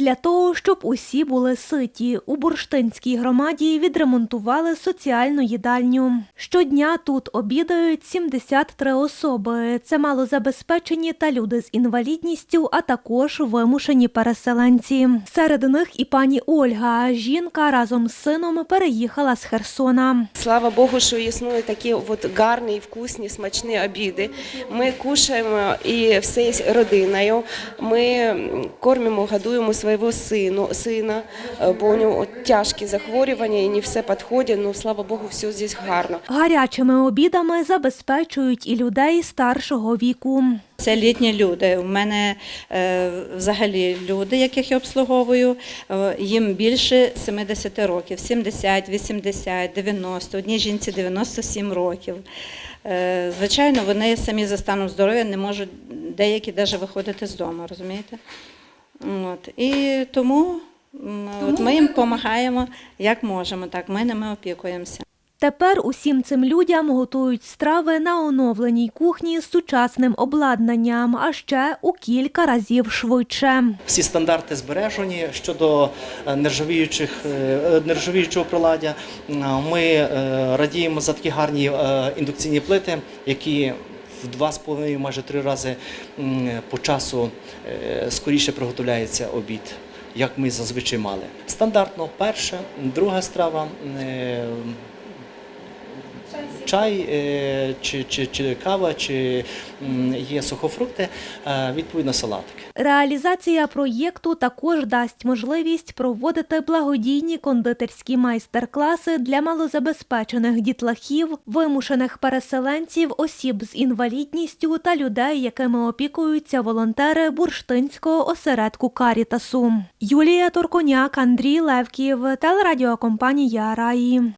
Для того, щоб усі були ситі, у бурштинській громаді відремонтували соціальну їдальню. Щодня тут обідають 73 особи. Це малозабезпечені та люди з інвалідністю, а також вимушені переселенці. Серед них і пані Ольга. Жінка разом з сином переїхала з Херсона. Слава Богу, що існують такі от гарні, вкусні, смачні обіди. Ми кушаємо і всією родиною. Ми кормимо, годуємо свого сину, сина, е, бо у нього тяжкі захворювання і не все підходить. Ну, слава Богу, все здесь гарно. Гарячими обідами забезпечують і людей старшого віку. Це літні люди. У мене е, взагалі люди, яких я обслуговую, е, їм більше 70 років, 70, 80, 90, одній жінці 97 років. Е, звичайно, вони самі за станом здоров'я не можуть деякі навіть виходити з дому, розумієте? От. І тому, м, от ми їм допомагаємо як можемо, так, ми ними опікуємося. Тепер усім цим людям готують страви на оновленій кухні з сучасним обладнанням, а ще у кілька разів швидше. Всі стандарти збережені щодо е, нержавіючих е, нержавіючого приладдя. Ми е, радіємо за такі гарні індукційні плити, які в два з половиною, майже три рази по часу е, скоріше приготовляється обід. Як ми зазвичай мали. Стандартно перша, друга страва, е, чай е, чи, чи, чи кава, чи є сухофрукти, е, відповідно салатики. Реалізація проєкту також дасть можливість проводити благодійні кондитерські майстер-класи для малозабезпечених дітлахів, вимушених переселенців, осіб з інвалідністю та людей, якими опікуються волонтери бурштинського осередку Карітасу. Юлія Торконяк, Андрій Левків, телерадіокомпанія Раї.